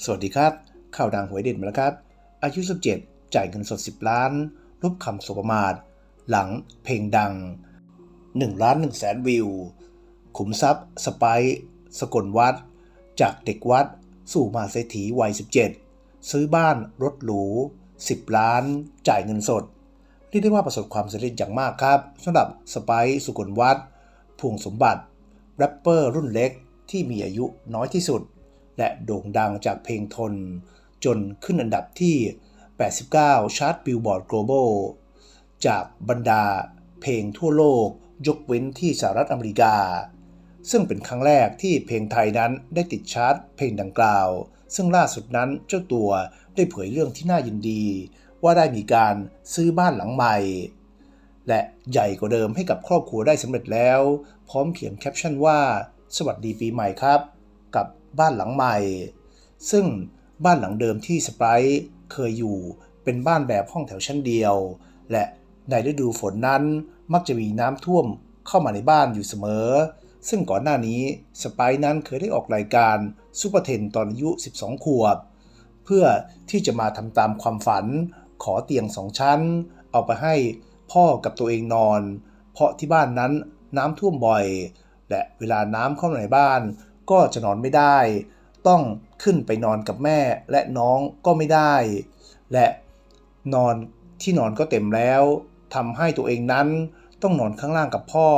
สวัสดีครับ ข่าวดังหวยเด่นมาแล้วครับ อายุ 17 จ่ายเงินสด 10 ล้าน รูปคำสบประมาท หลังเพลงดัง 1 ล้าน1แสนวิว ขุมทรัพย์ สไปสกลวัด จากเด็กวัด สู่มหาเศรษฐีวัย 17 ซื้อบ้านรถหรู 10 ล้าน จ่ายเงินสดเรียกได้ว่าประสบความสำเร็จอย่างมากครับสำหรับสไปสุกลวัฒพวงสมบัติแรปเปอร์รุ่นเล็กที่มีอายุน้อยที่สุด และโด่งดังจากเพลงทน จนขึ้นอันดับที่ 89 ชาร์ตบิลบอร์ด global จากบรรดาเพลงทั่วโลกยกเว้นที่สหรัฐอเมริกา ซึ่งเป็นครั้งแรกที่เพลงไทยนั้นได้ติดชาร์ตเพลงดังกล่าว ซึ่งล่าสุดนั้นเจ้าตัวได้เผยเรื่องที่น่ายินดี ว่าได้มีการซื้อบ้านหลังใหม่ และใหญ่กว่าเดิมให้กับครอบครัวได้สำเร็จแล้ว พร้อมเขียนแคปชั่นว่า สวัสดีปีใหม่ครับ กับบ้านหลังใหม่ ซึ่งบ้านหลังเดิมที่สไปร์เคยอยู่เป็นบ้านแบบห้องแถวชั้นเดียว และในฤดูฝนนั้นมักจะมีน้ำท่วมเข้ามาในบ้านอยู่เสมอ ซึ่งก่อนหน้านี้สไปร์นั้นเคยได้ออกรายการซูเปอร์เทนตอนอายุ 12 ขวบ เพื่อที่จะมาทำตามความฝันขอเตียงสองชั้น เอาไปให้พ่อกับตัวเองนอน เพราะที่บ้านนั้นน้ำท่วมบ่อย และเวลาน้ำเข้ามาในบ้าน ก็จะนอนไม่ได้ ต้องขึ้นไปนอนกับแม่และน้องก็ไม่ได้ และนอนที่นอนก็เต็มแล้วทำให้ตัวเองนั้นต้องนอนข้างล่างกับพ่อ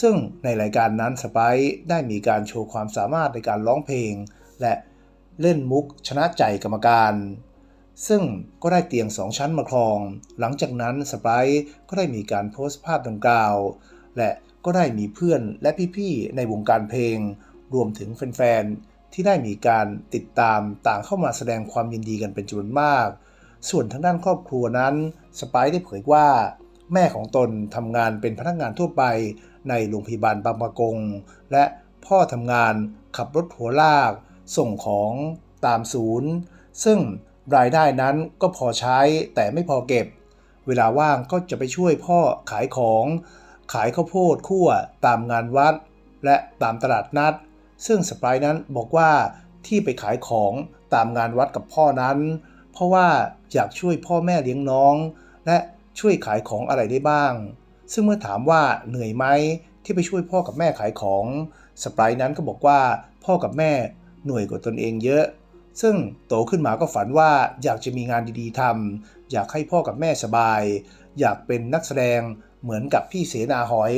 ซึ่งในรายการนั้นสไปซ์ได้มีการโชว์ความสามารถในการร้องเพลง และเล่นมุกชนะใจกรรมการ ซึ่งก็ได้เตียงสองชั้นมาครอง หลังจากนั้นสไปซ์ก็ได้มีการโพสต์ภาพดังกล่าว และก็ได้มีเพื่อนและพี่ๆในวงการเพลง รวมถึงแฟนๆ ที่ได้มีการติดตามต่างเข้ามาแสดงความยินดีกันเป็นจำนวนมาก ส่วนทางด้านครอบครัวนั้น สไปซ์ได้เผยว่า แม่ของตนทำงานเป็นพนักงานทั่วไปในโรงพยาบาลบางประกง และพ่อทำงานขับรถหัวลาก ส่งของตามศูนย์ ซึ่งรายได้นั้นก็พอใช้แต่ไม่พอเก็บ เวลาว่างก็จะไปช่วยพ่อขายของ ขายข้าวโพดคั่วตามงานวัด และตามตลาดนัด ซึ่งสปร์นั้นบอกว่าที่ไปขายของตามงานวัดกับพ่อนั้น เพราะว่าอยากช่วยพ่อแม่เลี้ยงน้อง และช่วยขายของอะไรได้บ้าง ซึ่งเมื่อถามว่าเหนื่อยไหมที่ไปช่วยพ่อกับแม่ขายของสปร์นั้นก็บอกว่าพ่อกับแม่เหนื่อยกว่าตนเองเยอะ ซึ่งโตขึ้นมาก็ฝันว่าอยากจะมีงานดีๆทำอยากให้พ่อกับแม่สบาย อยากเป็นนักแสดงเหมือนกับพี่เสนาหอย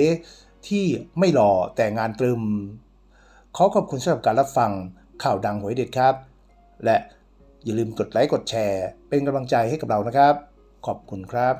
ที่ไม่หล่อแต่งานตรึม ขอขอบคุณสำหรับการรับฟังข่าวดังหวยเด็ดครับ และอย่าลืมกดไลค์กดแชร์ เป็นกำลังใจให้กับเรานะครับ ขอบคุณครับ